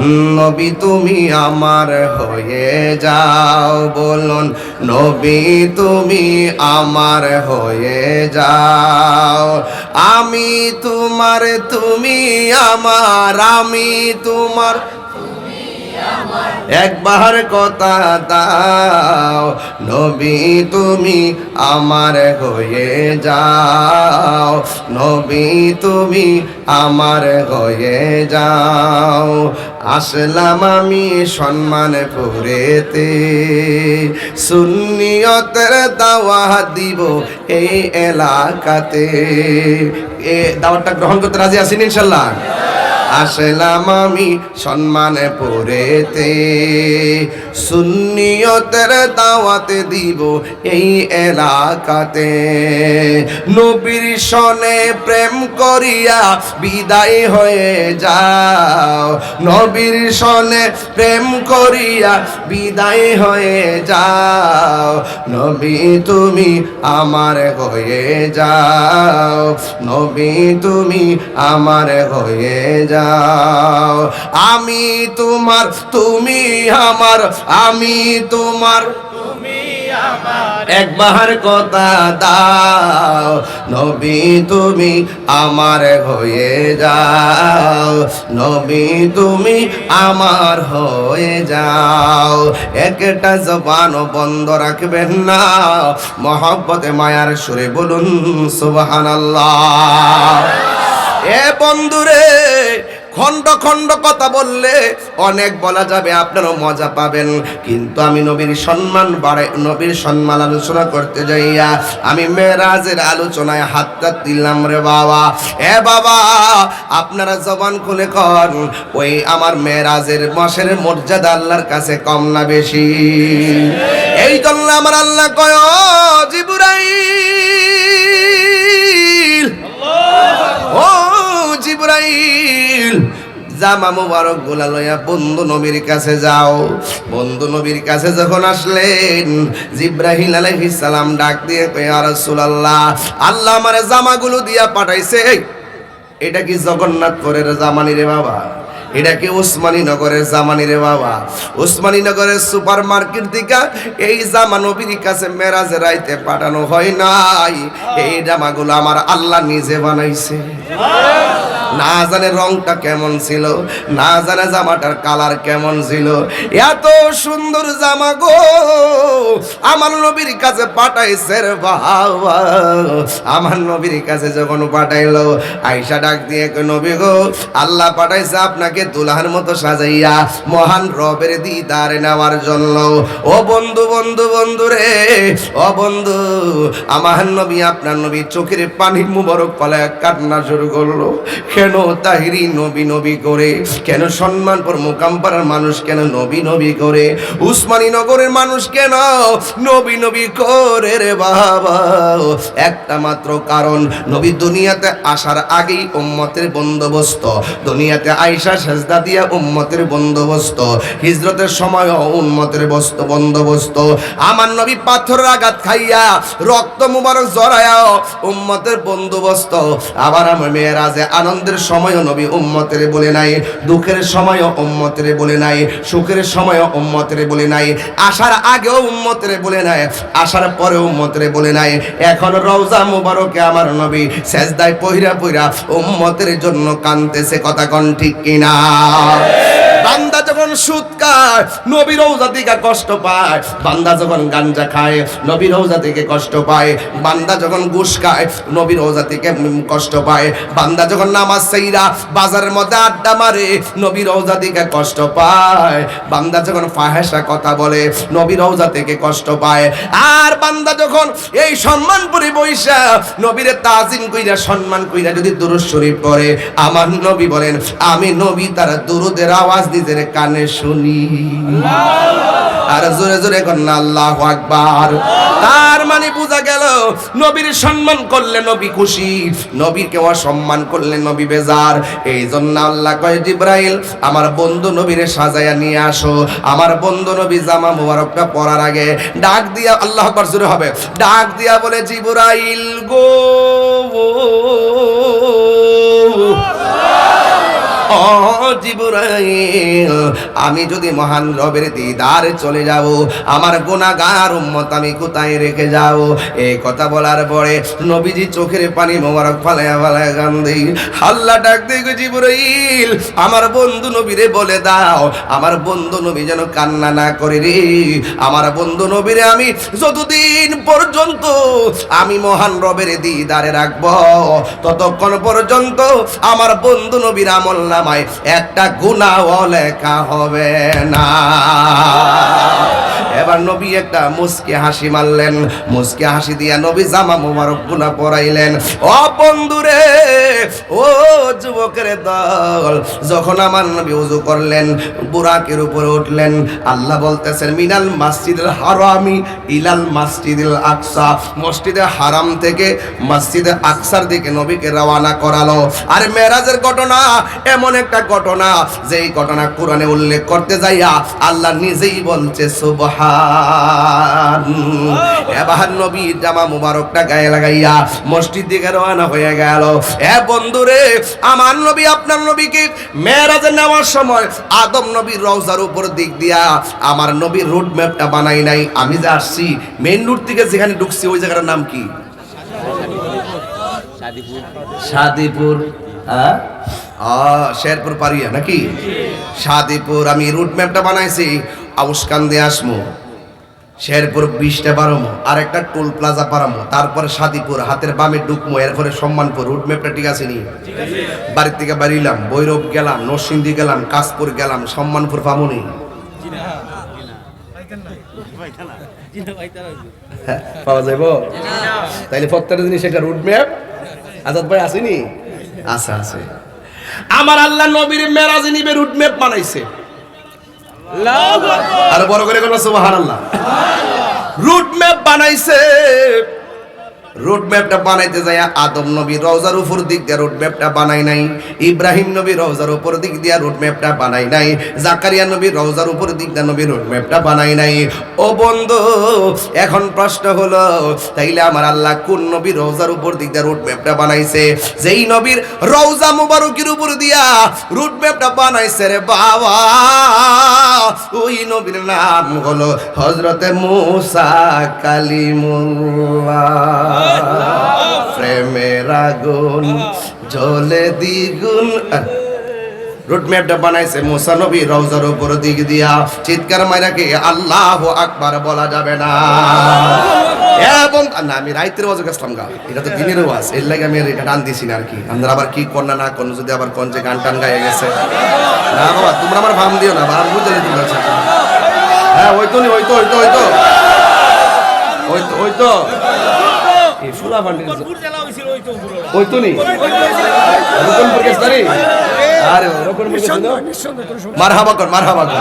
নবী, তুমি আমার হয়ে যাও, বলুন, নবী, তুমি আমার হয়ে যাও। আমি তোমার, তুমি আমার, আমি তোমার একবার কথা দাও, নবী তুমি আমার হয়ে যাও। নবী তুমি আমার হয়ে যাও। আসলাম আমি সম্মান পুরেতে। সুন্নিয়তের দাওয়া দিব এই এলাকাতে। এ দাওয়াতটা গ্রহণ করতে রাজি আছেন ইনশাল্লাহ? আসলাম আমি সম্মানে পড়েতে সুন্নিয়তের দাওয়াতে দিব এই এলাকাতে। নবীর সনে প্রেম করিয়া বিদায় হয়ে যাও। নবীর সনে প্রেম করিয়া বিদায় হয়ে যাও। নবী তুমি আমার হয়ে যাও। নবী তুমি আমার হয়ে যাও। আমি তোমার, তুমি আমার, আমি তোমার। একবার কথা দাও, নবী তুমি আমার হয়ে যাও। নবী তুমি আমার হয়ে যাও। একটা জবান বন্ধ রাখবেন না। মহব্বতে, মায়ার সুরে বলুন, সুবহানাল্লাহ। এ বন্ধুরে, খণ্ড খণ্ড কথা বললে অনেক বলা যাবে, আপনারও মজা পাবেন। কিন্তু আমি নবীর সম্মান বাড়াই, নবীর সম্মান আলোচনা করতে যাইয়া আমি মেরাজের আলোচনায় হাতটা দিলাম রে বাবা। এ বাবা, আপনারা জবান খুলে কর ওই আমার মেরাজের মাসের মর্যাদা আল্লাহর কাছে কম না বেশি? এই জন্য আমার আল্লাহ কয় জিবুরাইল জামা মুবারক গোলা লইয়া বন্ধু নবীর কাছে যাও। বন্ধু নবীর কাছে যখন আসলেন, জিব্রাহিল আলাইহিস সালাম ডাক দিয়ে কই ইয়া রাসূলুল্লাহ, আল্লাহ আমারে জামাগুলো দিয়া পাঠাইছে। এটা কি জগন্নাথপুরের জামানি রে বাবা? এটা কি উসমানী নগরের জামানি রে বাবা? উসমানী নগরের সুপার মার্কেট দিকা এই জামা নবীর কাছে মেরাজে রাইতে পাঠানো হয় নাই। এই জামাগুলো আমার আল্লাহ নিজে বানাইছে। না জানে রংটা কেমন ছিল, না জানে জামাটার কালার কেমন ছিল। এত সুন্দর জামা গো, আমার নবীর কাছে পাঠাইছে রে আমার নবীর কাছে যখন পাঠাইলো আইসা ডাক দিয়ে নবী গো, আল্লাহ পাঠাইছে আপনাকে দুলহার মতো সাজাইয়া, মহান রবের দিদার নেওয়ার জন্য। ও বন্ধু বন্ধু বন্ধু রে, ও বন্ধু, আমার নবী, আপনার নবী চোখের পানি মুবারক পালায় কান্না শুরু করল। কেন তাহিরি নবী নবী করে? কেন সম্মানপুর মোকাম্পাড়ার মানুষ কেন নবী নবী করে? উসমানী নগরের মানুষ কেন নবী নবী করে রে বাবা? একটা মাত্র কারণ, নবী দুনিয়াতে আসার আগেই উম্মতের বন্দোবস্ত। দুনিয়াতে আইসা সেজদা দিয়া উম্মতের বন্দোবস্ত। হিজরতের সময় উম্মতের বস্ত বন্দোবস্ত। আমার নবী পাথরের আঘাত খাইয়া, রক্ত মুবারক জড়ায়া উম্মতের বন্দোবস্ত। আবার আমার মেয়েরাজে আনন্দের সময়ও নবী উম্মতের বলে নাই, দুঃখের সময়ও উম্মতের বলে নাই, সুখের সময়ও উম্মতের বলে নাই আসার আগেও উম্মতের বলে নাই আসার পরেও উম্মতের বলে নাই। এখন রওজা মুবারকে আমার নবী সেজদায় পহিরা পহিরা উম্মতের জন্য কানতেছে কথা কন ঠিক কিনা? বান্দা যখন সুদ খায়, নবী রৌজা থেকে কষ্ট পায়, বান্দা যখন গাঞ্জা খায়, নবী রৌজা থেকে কষ্ট পায়, বান্দা যখন ঘুষ খায়, নবী রৌজা থেকে কষ্ট পায়, বান্দা যখন নামাজ সাইরা বাজারের মধ্যে আড্ডা মারে, নবী রৌজা থেকে কষ্ট পায়, বান্দা যখন ফাহেসা কথা বলে, নবী রৌজা থেকে কষ্ট পায়, আর বান্দা যখন এই সম্মান পরে বৈশা, নবীরে তাজিম কইরা, সম্মান কইরা যদি দুরুদ শরীফ পড়ে, আমার নবী বলেন, আমি নবী তার দুরুদের আওয়াজ নিজের কানে শুনি। আর জোরে জোরে আল্লাহ আকবার। তার মানে বোঝা গেল, নবীর সম্মান করলে নবী খুশি নবীকে অসম্মান করলে নবী বেজার। এই জন্য আল্লাহ কয়, জিব্রাইল, আমার বন্ধু নবীরে সাজায়া নিয়ে আসো। আমার বন্ধু নবী জামা মুবারকটা পরার আগে ডাক দিয়া, আল্লাহ আকবার জোরে হবে, ডাক দিয়া বলে, জিব্রাইল গো ও জিবরাইল, আমি যদি মহান রবের দিদারে চলে যাব, আমার গুনাহগার উম্মত আমি কোথায় রেখে যাব? এই কথা বলার পরে নবীজি চোখের পানি মোবারক ফালায়া ফালায়া কান্দি হাল্লা ডাক গো জিবরাইল, আমার বন্ধু নবীরে বলে দাও, আমার বন্ধু নবী যেন কান্না না করে রে। আমার বন্ধু নবীরে আমি যতদিন পর্যন্ত আমি মহান রবের দিদারে রাখব, ততক্ষণ পর্যন্ত আমার বন্ধু নবীর আমল নামায় একটা গুণাও লেখা হবে না। এবার নবী একটা মুসকে হাসি মারলেন। মুসকে হাসি দিয়া নবী জামা মোবারক গুনা পরাইলেন। ও বন্ধুরে, ও যুবকের দল, যখন আমার নবী উজু করলেন, বুরাকের উপরে উঠলেন, আল্লাহ বলতেছেন, মিনাল মসজিদুল হারামি ইলাল মসজিদুল আকসা। মসজিদে হারাম থেকে মসজিদে আকসার দিকে নবীকে রওয়ানা করালো। আর মেরাজের ঘটনা এমন একটা ঘটনা, যেই ঘটনা কোরআনে উল্লেখ করতে যাইয়া আল্লাহ নিজেই বলছে সুবহান এবার নবী জামা মুবারকটা গায়ে লাগাইয়া মসজিদ দিকে রওনা হয়ে গেল। এ বন্ধুরে আমার নবী আপনার নবীকে মেরাজে নেওয়ার সময় আদম নবীর রওজার উপর দিক দিয়া আমার নবীর রুট ম্যাপটা বানাই নাই। আমি যে আসছি মেইন রুট থেকে যেখানে ঢুকছি ওই জায়গাটার নাম কি? সাদিপুর। হ্যাঁ শেরপুর পারিয়া নাকি? সাদিপুর আমি রুট ম্যাপটা বানাইছি আউসকান দিয়ে আসমো। শেরপুর বিশটা বারোমো আর একটা টোল প্লাজা পারামো তারপরে সাদিপুর, হাতের বামে ডুকমো, এরপরে সম্মানপুর রুট ম্যাপটা ঠিক আছে নি? বাড়ির থেকে বাড়িলাম বৈরব গেলাম, নরসিংদী গেলাম, কাশপুর গেলাম, সম্মানপুর পামনি। পাওয়া যাইব? তাইলে প্রত্যেকটা জিনিস একটা রুট ম্যাপ আজাদ ভাই আসেনি আছে আছে। আমার আল্লাহ নবীর মেরাজ নিবে রুট ম্যাপ বানাইছে। আর বড় করে কোনো সুবহানাল্লাহ। রুট ম্যাপ বানাইছে। রুট ম্যাপটা বানাইতে যায় আদম নবী রওজার উপর দিক দিয়ে রুট ম্যাপটা বানাই নাই, ইব্রাহিম নবী রওজার উপর দিক দিয়ে রুট ম্যাপটা বানাই নাই, জাকারিয়া নবী রওজার উপর দিক দিয়ে নবী রুট ম্যাপটা বানাই নাই। ও বন্ধু, এখন প্রশ্ন হলো, তাইলে আমার আল্লাহ কোন নবী রওজার উপর দিক দিয়ে রুট ম্যাপটা বানাইছে? যেই নবীর রওজা মুবারকের উপর দিয়া রুট ম্যাপটা বানাইছে রে বাবা। ওই নবীর নাম হলো হজরতে মুসা কালিমুল্লাহ। প্রেমের আগুন জ্বলে দ্বিগুণ। রুট ম্যাপটা বানাইছে মুসা নবী রওজার উপর দিক দিয়া। চিৎকার মাইরাকে আল্লাহ আকবার বলা যাবে না। এবং না আমি রাইতের ওয়াজ গেছিলাম গা এটা তো দিনের ওয়াজ এর লাগে আমি এটা টান দিছি না আর কি। আমরা আবার কি কর না না কোন যদি আবার কোন যে গান টান গায়ে গেছে। না বাবা তোমরা আমার ভাম দিও না ভাম বুঝলে তোমরা হ্যাঁ ওই তো নি ওই তো ওই তো ওই তো। ওই তো ওই তো। এই ফুলা ভান্ডি ওই তো নি। রকম প্রকাশ আরে মারহাবা কর মারহাবা কর।